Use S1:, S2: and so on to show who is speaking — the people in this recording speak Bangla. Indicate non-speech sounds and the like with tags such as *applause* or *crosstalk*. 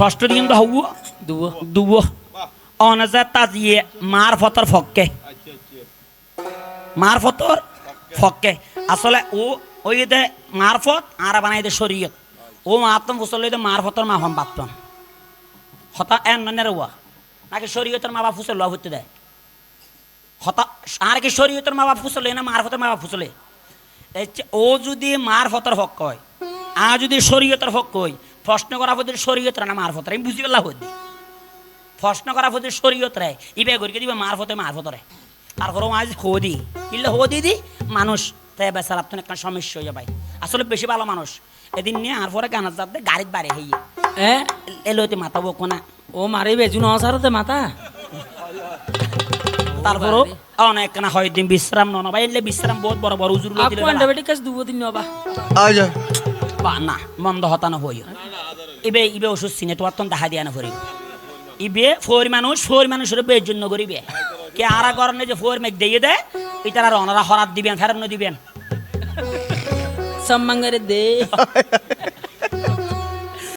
S1: প্রশ্ন দিন তো হবু
S2: দুবো
S1: দুব অনজা তাজিয়ে মার ফতর ফক্কে মার ফতর ফক্কে আসলে ও ওই দে মারফত আর বানাই দে শরীয়ত ও মাতম ফুসল দে মারফতর মাফাম বাতন হতা এন মানে রওয়া নাকি শরীয়তের মা বাপ ফুসল লওয়া হতে দেয় হতা আর কি শরীয়তের মা বাপ ফুসলে না মারফতের মা বাপ ফুসলে ও যদি মারফতের হক কয় আ যদি শরীয়তের হক কই প্রশ্ন করা হতে শরীয়তের না মারফতের আমি বুঝি পেলা হতে প্রশ্ন করা হতে শরীয়ত রে ইবে করি দিবে? মারফতে মারফতরে তারপরে আজ হোদি। ইল্লে হোদি দি মানুষ তাই বেসার আপনার একটা সমস্যা হয়ে ভাই আসলে বেশি ভালো মানুষ। এদিন নিয়ে আর পরে গানার যাতে গাড়িত বাড়ি হইয়ে।
S2: এ?
S1: এলোতে মাথা বকো না।
S2: ও মারি বেজু নসারতে মাথা?
S1: তারপরও অনেক না হয় দিন বিশ্রাম ভাই এলে বিশ্রাম বহুত বড় বড় উজুর দিলে
S2: আপু কাজ দুবো দিন নবা
S3: আচ্ছা
S1: বা না মন্দ হতানো হই ইবে ইবে ওষুধ চিনে তো অত্যন্ত দেখা দিয়া না করিব। ইবে ফোর মানুষ ফোর মানুষের বের জন্য করিবে। কে আরা করনে যে ফোর মেঘ দিয়ে দেয় এটা আর অনারা হরাত দিবেন ফেরানো দিবেন।
S2: সম্মাঙ্গারে দে। *laughs*